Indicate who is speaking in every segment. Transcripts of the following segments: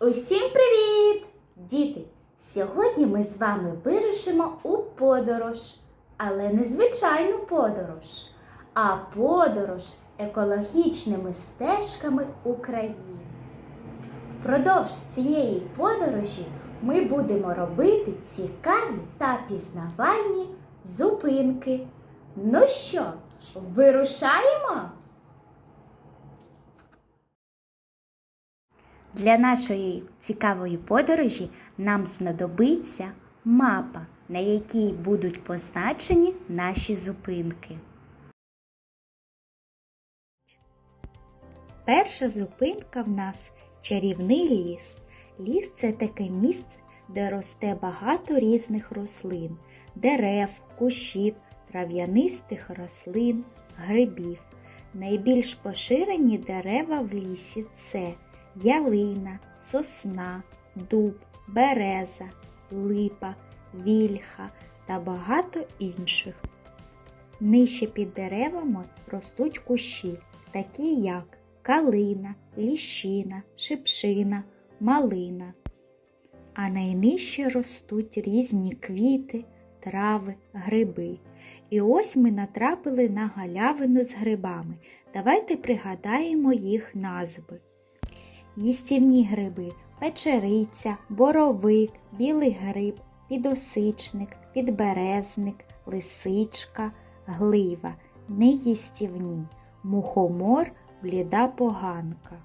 Speaker 1: Усім привіт! Діти! Сьогодні ми з вами вирушимо у подорож, але не звичайну подорож, а подорож екологічними стежками України. Впродовж цієї подорожі ми будемо робити цікаві та пізнавальні зупинки. Ну що, вирушаємо? Для нашої цікавої подорожі нам знадобиться мапа, на якій будуть позначені наші зупинки.
Speaker 2: Перша зупинка в нас чарівний ліс. Ліс це таке місце, де росте багато різних рослин, дерев, кущів, трав'янистих рослин, грибів. Найбільш поширені дерева в лісі це ялина, сосна, дуб, береза, липа, вільха та багато інших. Нижче під деревами ростуть кущі, такі як калина, ліщина, шипшина, малина. А найнижче ростуть різні квіти, трави, гриби. І ось ми натрапили на галявину з грибами. Давайте пригадаємо їх назви. Їстівні гриби печериця, боровик, білий гриб, підосичник, підберезник, лисичка, глива, неїстівні, мухомор, бліда поганка.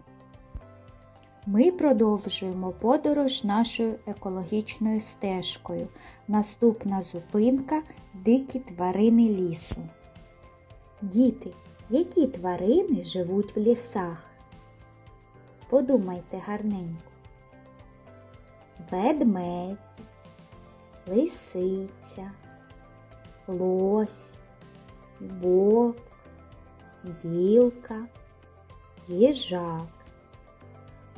Speaker 2: Ми продовжуємо подорож нашою екологічною стежкою. Наступна зупинка дикі тварини лісу. Діти, які тварини живуть в лісах? Подумайте гарненько. Ведмедь, лисиця, лось, вовк, білка, їжак.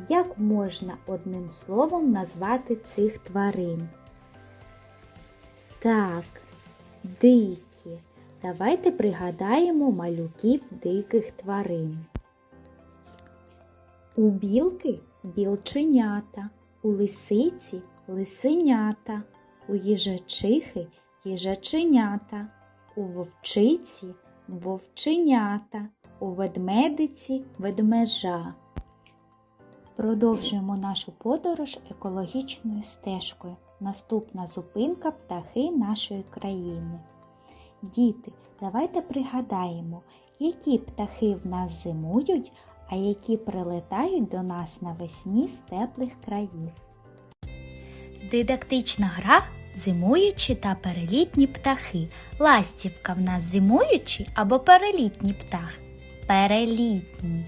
Speaker 2: Як можна одним словом назвати цих тварин? Так, дикі. Давайте пригадаємо малюків диких тварин. У білки білченята, у лисиці лисенята, у їжачихи їжаченята, у вовчиці вовченята, у ведмедиці ведмежа. Продовжуємо нашу подорож екологічною стежкою. Наступна зупинка птахи нашої країни. Діти, давайте пригадаємо, які птахи в нас зимують, а які прилетають до нас навесні з теплих країв. Дидактична гра зимуючі та перелітні птахи. Ластівка в нас зимуючий або перелітній птах. Перелітній.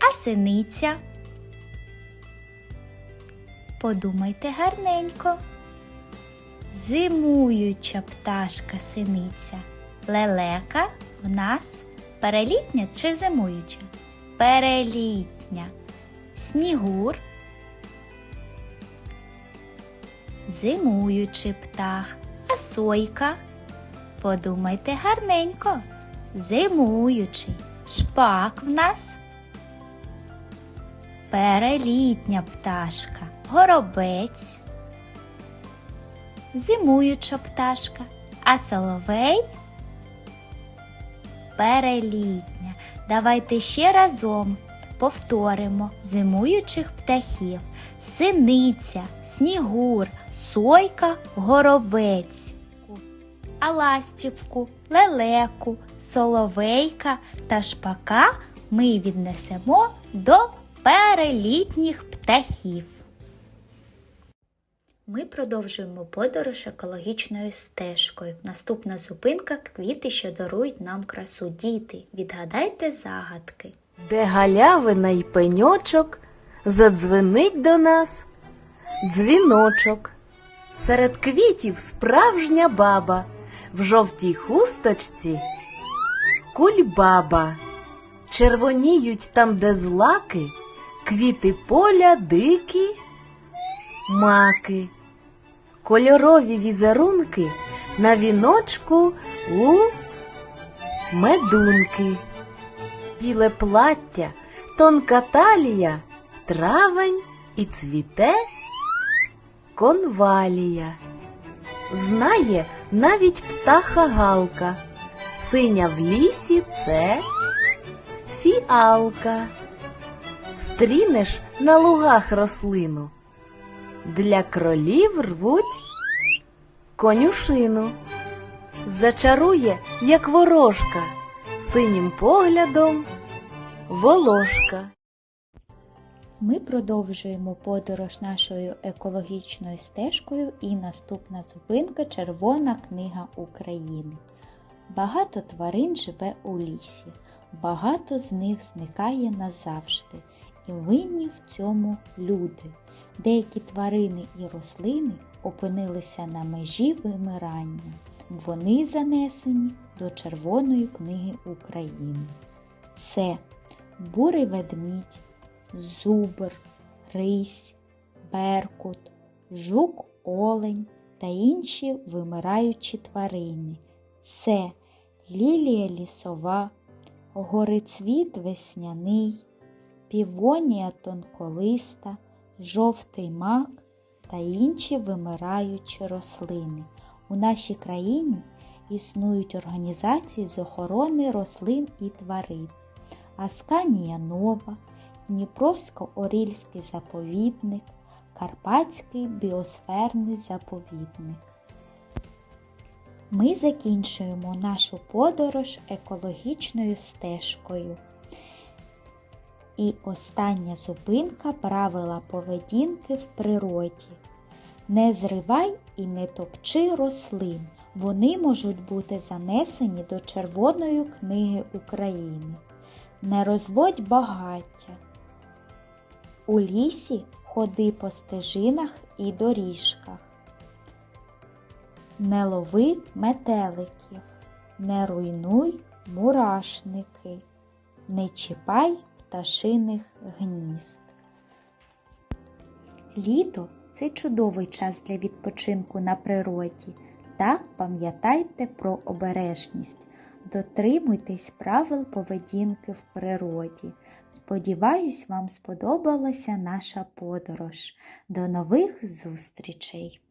Speaker 2: А синиця. Подумайте гарненько. Зимуюча пташка синиця. Лелека в нас перелітня чи зимуюча? Перелітня. Снігур. Зимуючий птах. А сойка. Подумайте гарненько. Зимуючий. Шпак в нас. Перелітня пташка. Горобець. Зимуюча пташка. А соловей перелітня. Давайте ще разом повторимо зимуючих птахів. Синиця, снігур, сойка, горобець. А ластівку, лелеку, соловейка та шпака ми віднесемо до перелітніх птахів. Ми продовжуємо подорож екологічною стежкою. Наступна зупинка квіти, що дарують нам красу. Діти, відгадайте загадки.
Speaker 3: Де галявина й пеньочок, задзвенить до нас дзвіночок. Серед квітів справжня баба, в жовтій хусточці кульбаба. Червоніють там, де злаки, квіти поля дикі, маки, кольорові візерунки на віночку у медунки. Біле плаття, тонка талія, травень і цвіте конвалія. Знає навіть птаха галка, синя в лісі це фіалка. Стрінеш на лугах рослину, для кролів рвуть конюшину. Зачарує, як ворожка, синім поглядом волошка.
Speaker 2: Ми продовжуємо подорож нашою екологічною стежкою і наступна зупинка Червона книга України. Багато тварин живе у лісі, багато з них зникає назавжди, і винні в цьому люди. Деякі тварини і рослини опинилися на межі вимирання. Вони занесені до Червоної книги України. Це бурий ведмідь, зубр, рись, беркут, жук олень та інші вимираючі тварини. Це лілія лісова, горицвіт весняний, півонія тонколиста, жовтий мак та інші вимираючі рослини. У нашій країні існують організації з охорони рослин і тварин. Асканія Нова, Дніпровсько-Орільський заповідник, Карпатський біосферний заповідник. Ми закінчуємо нашу подорож екологічною стежкою. І остання зупинка правила поведінки в природі. Не зривай і не топчи рослин. Вони можуть бути занесені до Червоної книги України. Не розводь багаття. У лісі ходи по стежинах і доріжках. Не лови метеликів, не руйнуй мурашники, не чіпай пташиних гнізд. Літо це чудовий час для відпочинку на природі. Та пам'ятайте про обережність. Дотримуйтесь правил поведінки в природі. Сподіваюсь, вам сподобалася наша подорож. До нових зустрічей!